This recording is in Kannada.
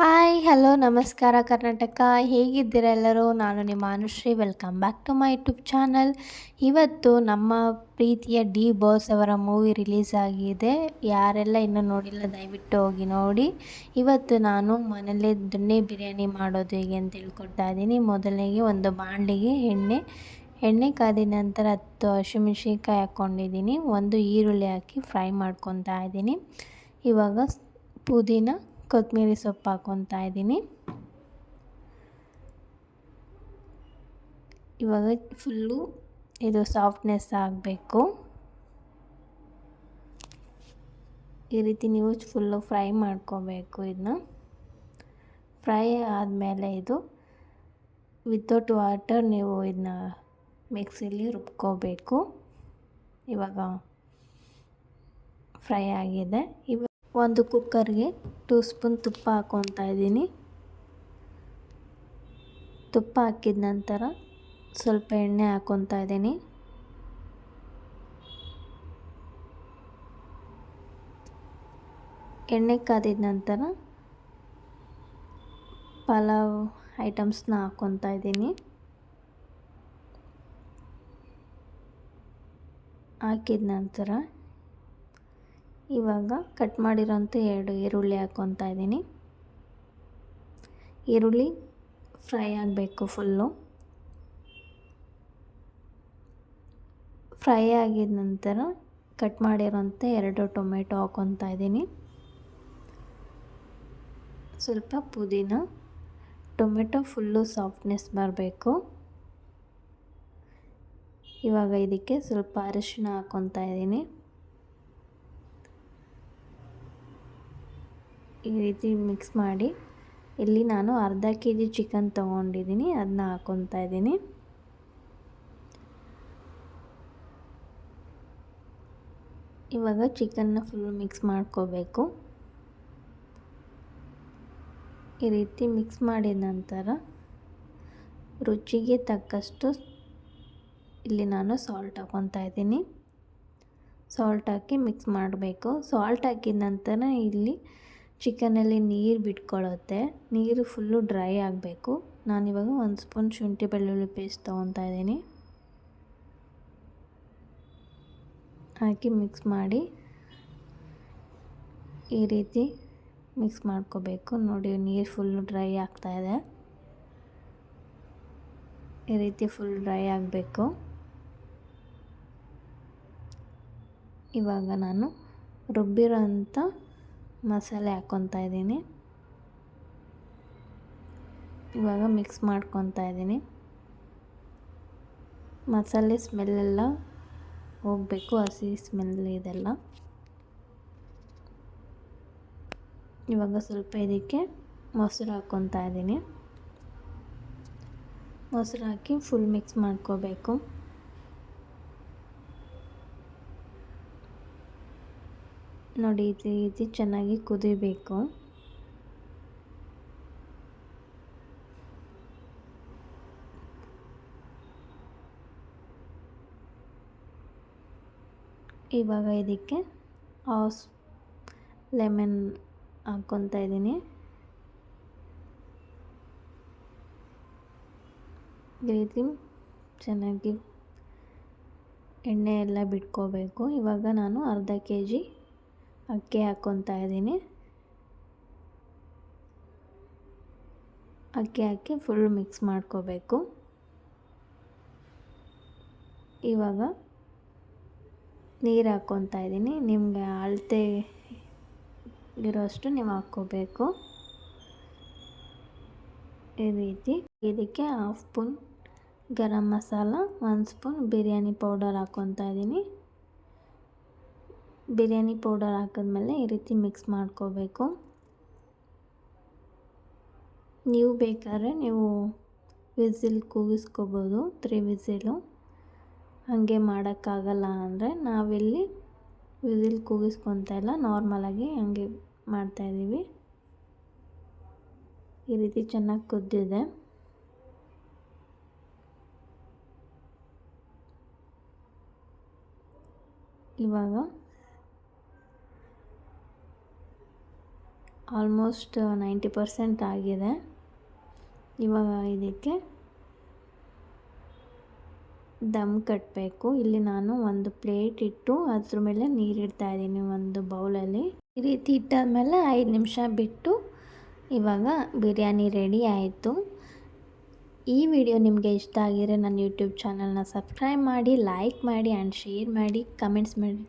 ಹಾಯ್ ಹಲೋ ನಮಸ್ಕಾರ, ಕರ್ನಾಟಕ. ಹೇಗಿದ್ದೀರ ಎಲ್ಲರೂ? ನಾನು ನಿಮ್ಮ Anushree. Welcome back to my YouTube channel ಇವತ್ತು ನಮ್ಮ ಪ್ರೀತಿಯ ಡಿ ಬಾಸ್ ಅವರ ಮೂವಿ ರಿಲೀಸ್ ಆಗಿದೆ. ಯಾರೆಲ್ಲ ಇನ್ನೂ ನೋಡಿಲ್ಲ, ದಯವಿಟ್ಟು ಹೋಗಿ ನೋಡಿ. ಇವತ್ತು ನಾನು ಮನೇಲಿ ದೊಣ್ಣೆ ಬಿರಿಯಾನಿ ಮಾಡೋದು ಹೇಗೆ ಅಂತ ಹೇಳ್ಕೊಡ್ತಾ ಇದ್ದೀನಿ. ಮೊದಲಿಗೆ ಒಂದು ಬಾಂಡಿಗೆ ಎಣ್ಣೆ ಎಣ್ಣೆ ಕಾದ ನಂತರ ಹತ್ತು ಹಸಿಮೆಣ್ಸಿನ್ಕಾಯಿ ಹಾಕ್ಕೊಂಡಿದ್ದೀನಿ. ಒಂದು ಈರುಳ್ಳಿ ಹಾಕಿ ಫ್ರೈ ಮಾಡ್ಕೊತಾ ಇದ್ದೀನಿ. ಇವಾಗ ಪುದೀನ ಕೊತ್ತಂಬರಿ ಸೊಪ್ಪು ಹಾಕ್ಕೊತಾ ಇದ್ದೀನಿ. ಇವಾಗ ಫುಲ್ಲು ಇದು ಸಾಫ್ಟ್ನೆಸ್ ಆಗಬೇಕು. ಈ ರೀತಿ ನೀವು ಫುಲ್ಲು ಫ್ರೈ ಮಾಡ್ಕೋಬೇಕು ಇದನ್ನ. ಫ್ರೈ ಆದಮೇಲೆ ಇದು ವಿತೌಟ್ ವಾಟರ್ ನೀವು ಇದನ್ನ ಮಿಕ್ಸಿಲಿ ರುಬ್ಕೋಬೇಕು. ಇವಾಗ ಫ್ರೈ ಆಗಿದೆ. ಇವಾಗ ಒಂದು ಕುಕ್ಕರ್ಗೆ ಟೂ ಸ್ಪೂನ್ ತುಪ್ಪ ಹಾಕ್ಕೊತಾ ಇದ್ದೀನಿ. ತುಪ್ಪ ಹಾಕಿದ ನಂತರ ಸ್ವಲ್ಪ ಎಣ್ಣೆ ಹಾಕ್ಕೊತಾ ಇದ್ದೀನಿ. ಎಣ್ಣೆ ಕಾದಿದ ನಂತರ ಪಲಾವ್ ಐಟಮ್ಸ್ನ ಹಾಕ್ಕೊತಾ ಇದ್ದೀನಿ. ಹಾಕಿದ ನಂತರ ಇವಾಗ ಕಟ್ ಮಾಡಿರೋಂಥ ಎರಡು ಈರುಳ್ಳಿ ಹಾಕ್ಕೊತಾ ಇದ್ದೀನಿ. ಈರುಳ್ಳಿ ಫ್ರೈ ಆಗಬೇಕು ಫುಲ್ಲು. ಫ್ರೈ ಆಗಿದ ನಂತರ ಕಟ್ ಮಾಡಿರೋಂಥ ಎರಡು ಟೊಮೆಟೊ ಹಾಕ್ಕೊತಾ ಇದ್ದೀನಿ. ಸ್ವಲ್ಪ ಪುದೀನ, ಟೊಮೆಟೊ ಫುಲ್ಲು ಸಾಫ್ಟ್ನೆಸ್ ಬರಬೇಕು. ಇವಾಗ ಇದಕ್ಕೆ ಸ್ವಲ್ಪ ಅರಿಶಿನ ಹಾಕ್ಕೊತಾ ಇದ್ದೀನಿ. ಈ ರೀತಿ ಮಿಕ್ಸ್ ಮಾಡಿ, ಇಲ್ಲಿ ನಾನು ಅರ್ಧ ಕೆ ಜಿ ಚಿಕನ್ ತೊಗೊಂಡಿದ್ದೀನಿ ಅದನ್ನ ಹಾಕೊತಾ ಇದ್ದೀನಿ. ಇವಾಗ ಚಿಕನ್ನ ಫುಲ್ ಮಿಕ್ಸ್ ಮಾಡ್ಕೋಬೇಕು. ಈ ರೀತಿ ಮಿಕ್ಸ್ ಮಾಡಿದ ನಂತರ ರುಚಿಗೆ ತಕ್ಕಷ್ಟು ಇಲ್ಲಿ ನಾನು ಸಾಲ್ಟ್ ಹಾಕೊತಾ ಇದ್ದೀನಿ. ಸಾಲ್ಟ್ ಹಾಕಿ ಮಿಕ್ಸ್ ಮಾಡಬೇಕು. ಸಾಲ್ಟ್ ಹಾಕಿದ ನಂತರ ಇಲ್ಲಿ ಚಿಕನಲ್ಲಿ ನೀರು ಬಿಟ್ಕೊಳ್ಳುತ್ತೆ ನೀರು ಫುಲ್ಲು ಡ್ರೈ ಆಗಬೇಕು. ಇವಾಗ ಒಂದು ಸ್ಪೂನ್ ಶುಂಠಿ ಬೆಳ್ಳುಳ್ಳಿ ಪೇಸ್ಟ್ ತೊಗೊತಾ ಇದ್ದೀನಿ. ಹಾಕಿ ಮಿಕ್ಸ್ ಮಾಡಿ ಈ ರೀತಿ ಮಿಕ್ಸ್ ಮಾಡ್ಕೋಬೇಕು. ನೋಡಿ, ನೀರು ಫುಲ್ಲು ಡ್ರೈ ಆಗ್ತಾಯಿದೆ ಈ ರೀತಿ ಫುಲ್ ಡ್ರೈ ಆಗಬೇಕು. ಇವಾಗ ನಾನು ರುಬ್ಬಿರೋ ಅಂಥ ಮಸಾಲೆ ಹಾಕ್ಕೊತಾ ಇದ್ದೀನಿ. ಇವಾಗ ಮಿಕ್ಸ್ ಮಾಡ್ಕೊತಾ ಇದ್ದೀನಿ. ಮಸಾಲೆ ಸ್ಮೆಲ್ಲೆಲ್ಲ ಹೋಗಬೇಕು, ಹಸಿ ಸ್ಮೆಲ್ ಇದೆಲ್ಲ. ಇವಾಗ ಸ್ವಲ್ಪ ಇದಕ್ಕೆ ಮೊಸರು ಹಾಕ್ಕೊತಾ ಇದ್ದೀನಿ. ಮೊಸರು ಹಾಕಿ ಫುಲ್ ಮಿಕ್ಸ್ ಮಾಡ್ಕೋಬೇಕು. ನೋಡಿ ಈ ರೀತಿ ಚೆನ್ನಾಗಿ ಕುದಿಬೇಕು. ಇವಾಗ ಇದಕ್ಕೆ ಹಾಸ್ ಲೆಮನ್ ಹಾಕ್ಕೊತಾ ಇದ್ದೀನಿ. ಈ ರೀತಿ ಚೆನ್ನಾಗಿ ಎಣ್ಣೆ ಎಲ್ಲ ಬಿಟ್ಕೋಬೇಕು. ಇವಾಗ ನಾನು ಅರ್ಧ ಕೆ ಜಿ ಅಕ್ಕಿ ಹಾಕ್ಕೊತಾ ಇದ್ದೀನಿ. ಅಕ್ಕಿ ಹಾಕಿ ಫುಲ್ ಮಿಕ್ಸ್ ಮಾಡ್ಕೋಬೇಕು. ಇವಾಗ ನೀರು ಹಾಕ್ಕೊತಾ ಇದ್ದೀನಿ. ನಿಮಗೆ ಅಳತೆ ಇರೋಷ್ಟು ನೀವು ಹಾಕ್ಕೋಬೇಕು. ಈ ರೀತಿ ಇದಕ್ಕೆ ಹಾಫ್ ಸ್ಪೂನ್ ಗರಂ ಮಸಾಲ ಒಂದು ಸ್ಪೂನ್ ಬಿರಿಯಾನಿ ಪೌಡರ್ ಹಾಕ್ಕೊತಾ ಇದ್ದೀನಿ. ಬಿರಿಯಾನಿ ಪೌಡರ್ ಹಾಕಿದ್ಮೇಲೆ ಈ ರೀತಿ ಮಿಕ್ಸ್ ಮಾಡ್ಕೋಬೇಕು. ನೀವು ಬೇಕಾದ್ರೆ ನೀವು ವಿಸಿಲ್ ಕೂಗಿಸ್ಕೋಬೋದು, ತ್ರೀ ವಿಸಿಲು. ಹಾಗೆ ಮಾಡೋಕ್ಕಾಗಲ್ಲ ಅಂದರೆ ನಾವಿಲ್ಲಿ ವಿಸಿಲ್ ಕೂಗಿಸ್ಕೊತಾ ಇಲ್ಲ ನಾರ್ಮಲಾಗಿ ಹಂಗೆ ಮಾಡ್ತಾಯಿದ್ದೀವಿ ಈ ರೀತಿ ಚೆನ್ನಾಗಿ ಕುದ್ದಿದೆ. ಇವಾಗ ಆಲ್ಮೋಸ್ಟ್ ನೈಂಟಿ ಪರ್ಸೆಂಟ್ ಆಗಿದೆ. ಇವಾಗ ಇದಕ್ಕೆ ದಮ್ ಕಟ್ಟಬೇಕು ಇಲ್ಲಿ ನಾನು ಒಂದು ಪ್ಲೇಟ್ ಇಟ್ಟು ಅದ್ರ ಮೇಲೆ ನೀರಿಡ್ತಾ ಇದ್ದೀನಿ ಒಂದು ಬೌಲಲ್ಲಿ. ಈ ರೀತಿ ಇಟ್ಟಾದಮೇಲೆ ಐದು ನಿಮಿಷ ಬಿಟ್ಟು ಇವಾಗ ಬಿರಿಯಾನಿ ರೆಡಿ ಆಯಿತು. ಈ ವಿಡಿಯೋ ನಿಮಗೆ ಇಷ್ಟ ಆಗಿದ್ರೆ ನನ್ನ ಯೂಟ್ಯೂಬ್ ಚಾನಲ್ನ ಸಬ್ಸ್ಕ್ರೈಬ್ ಮಾಡಿ, ಲೈಕ್ ಮಾಡಿ, ಆ್ಯಂಡ್ ಶೇರ್ ಮಾಡಿ, ಕಮೆಂಟ್ಸ್ ಮಾಡಿ.